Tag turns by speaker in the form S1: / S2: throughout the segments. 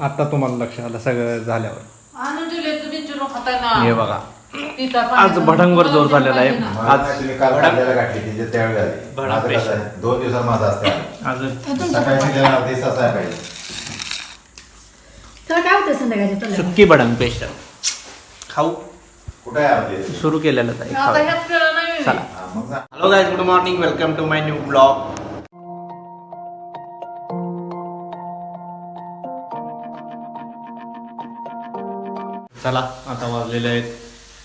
S1: आता तुम्हाला लक्ष आलं सगळं झाल्यावर.
S2: आणून तुम्ही चिरून
S1: हे बघा. आज भडंगर जोर झालेला आहे. आज
S3: नाही तुम्ही काल
S1: भडा-
S3: त्यावेळी झाली.
S1: भडा
S3: माझं कसं
S1: पेशा.
S3: आहे, दोन दिवसात माझा असते.
S1: आज
S3: सकाळी शिकलेला अर्धी तास आहे पाहिजे
S4: त्याला काय होतं संध्याकाळच्या तुला.
S1: सुक्की भडंग पेस्ट खाऊ.
S3: कुठे आहे अर्धी
S1: सुरू केलेलंच आहे.
S2: आता
S1: खाऊ.
S2: ह्यात केलं नाही
S1: चला.
S3: हा, मग जा.
S1: Hello guys good morning welcome to my new blog चला आता वाजलेले आहेत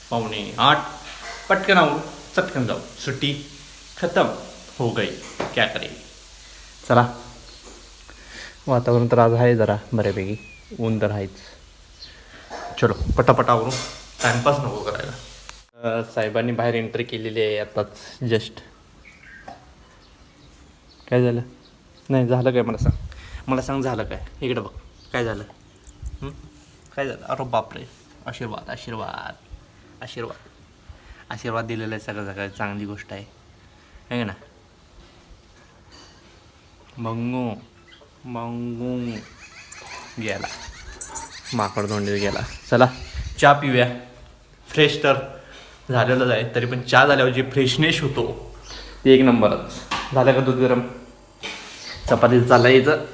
S1: पावणे आठ. पटकन आऊ चटकन जाऊ. सुट्टी खतम हो गई. क्या करे? चला. वातावरण तर आज आहे जरा बऱ्यापैकी. ऊन तर आहेच. चलो पटापट आवरू. टाइमपास नको करायला. साहेबांनी बाहेर एंट्री केलेली आहे आताच जस्ट काय झालं? नाही झालं काय? मला सांग. मला सांग झालं काय? इकडं बघ. काय झालं? काय झालं? अरे बापरे. आशीर्वाद आशीर्वाद आशीर्वाद. आशीर्वाद दिलेला आहे सगळं सगळं चांगली गोष्ट आहे. है ना? मंगू मंगू गेला. माकड दोंडीत गेला. चला चहा पिऊया. फ्रेश तर झालेलंच आहे तरी पण चहा झाल्यावर जे फ्रेशनेस होतो ते एक नंबरच. झालं का दूध गरम? चपाती चालायचं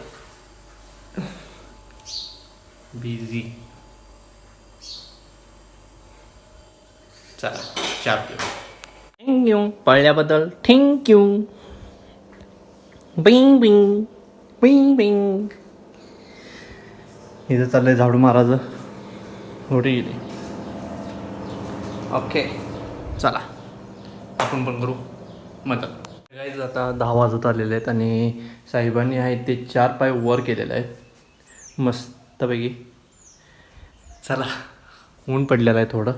S1: बिझी चला पिऊ. थँक्यू पळल्याबद्दल थँक्यू बिंग बिंग बिंग बिंग इथं चाललंय झाडू मारायचं कुठे गेली. ओके चला. आपण पण करू. मदत. गाईज आता दहा वाजत आलेले आहेत आणि साहेबांनी आहेत ते चार पाय वर केलेले आहेत. मस्तपैकी. चला. ऊन पडलेलं आहे थोडं.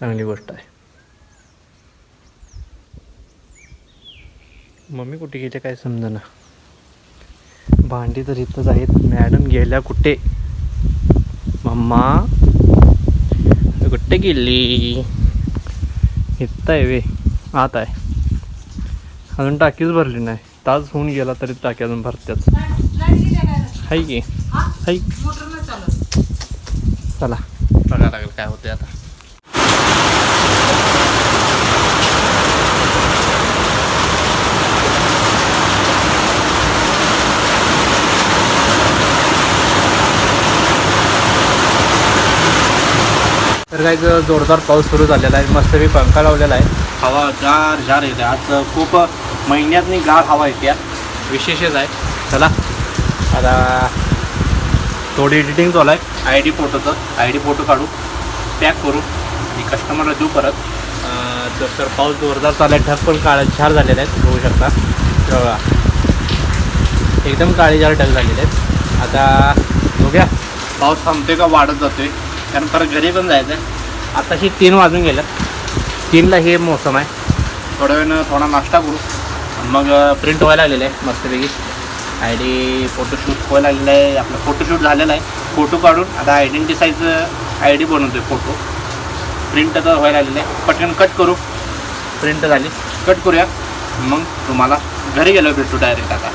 S1: चांगली गोष्ट आहे. मम्मी कुठे गेले काय समजा भांडी तर इथंच आहेत. मॅडम गेल्या कुठे? मम्मा कुठे गेली? इथं आहे वे. आत आहे. अजून टाकीच भरली नाही. तास होऊन गेला तरी टाकी अजून भरत्याच हाय की. हाय. चला. बघायला लागेल काय होते आता. तर जोरदार पाऊस सुरू झालेला आहे. मस्त मी पंखा लावलेला आहे. हवा गार जार येते. आज खूप महिन्यातनी गार हवा येते. विशेषच आहे. चला. आता थोडी एडिटिंग चालू आहे. आय डी फोटोचं आय डी फोटो काढू. पॅक करू. आणि कस्टमरला देऊ परत. तर तर पाऊस जोरदार चालू आहे. ढग पण काळ छार झालेले आहेत. बघू शकता. हे एकदम काळीजार ढग झालेले आहेत. आता बघूया. पाऊस थांबते का? वाढत जातोय. कारण परत घरी पण जायचं आहे आताशी तीन वाजून गेलं तीनला हे मोसम आहे. थोड्या वेळानं थोडा नाश्ता करू. आणि मग प्रिंट व्हायला लागलेलं आहे मस्तपैकी. आय डी फोटोशूट व्हायला लागलेलं आहे. आपलं फोटोशूट झालेलं आहे. फोटो काढून आता आयडेंटी साईज आय डी बनवतोय फोटो प्रिंट तर व्हायला लागलेलं आहे. पटकन कट करू. प्रिंट झाली. कट करूया. मग तुम्हाला घरी गेलो भेटू डायरेक्ट आता.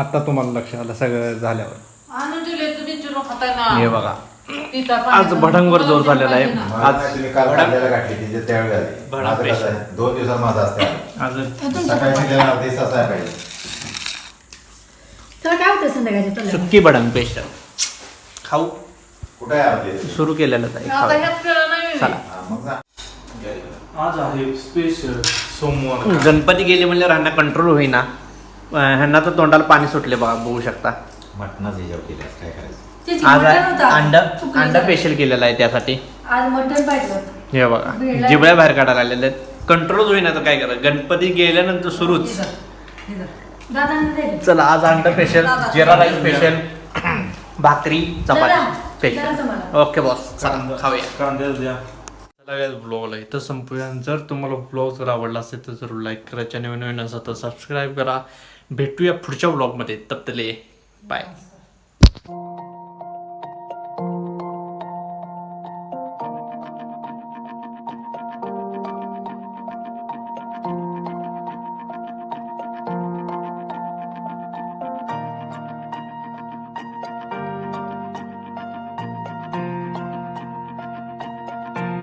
S1: आता तुम्हाला लक्ष आलं सगळं झाल्यावर. हे बघा. आज भडंगर जोर झालेला आहे. आज
S3: तुम्ही काल गाठली तिचे त्यावेळी
S1: भडा
S3: माझं कसं
S1: पेशा.
S3: आहे, दोन दिवसात माझा असते.
S1: आज
S3: सकाळी शिकलेला अर्धी तास आहे पाहिजे.
S4: त्याला काय होतं संध्याकाळच्या तुला
S1: सुक्की भडंग पेस्ट खाऊ.
S3: कुठे आहे
S1: सुरू केलेलंच आहे
S2: आता
S1: खाऊ.
S2: ह्यात केलं नाही
S1: चला.
S3: हा, मग जा.
S5: आज आहे स्पेशल सोमवार.
S1: गणपती गेले म्हणजे ह्यांना कंट्रोल होईना. अं, ह्यांना तर तोंडाला पाणी सुटले बघा बघू शकता.
S3: मटणाचं हिशोब केल्यास काय करायचं?
S1: आज
S4: मटण होतं. आज.
S1: अंड
S4: चुकलं
S1: अंड. स्पेशल केलेलं आहे त्यासाठी.
S4: आज मटण पाहिजे होतं.
S1: हे बघा
S4: वेळा-
S1: जिबळ्या बाहेर काढायला आलेले आहेत. कंट्रोलच होईना तर काय करा गणपती गेल्यानंतर सुरूच.
S4: दादांना दे
S1: चला आज अंड स्पेशल. जिरा राईस स्पेशल भाकरी
S4: दादा,
S1: चपाती
S4: दादा
S1: स्पेशल
S4: तुम्हाला.
S1: ओके बॉस चला खाऊया.
S5: कांद्या द्या.
S1: चला ब्लॉगला इथं संपूया. जर तुम्हाला ब्लॉग जर आवडला असेल तर जरूर लाईक करा. चॅनल नवीन असेल तर सबस्क्राईब करा. भेटूया पुढच्या ब्लॉगमध्ये तप्तले बाय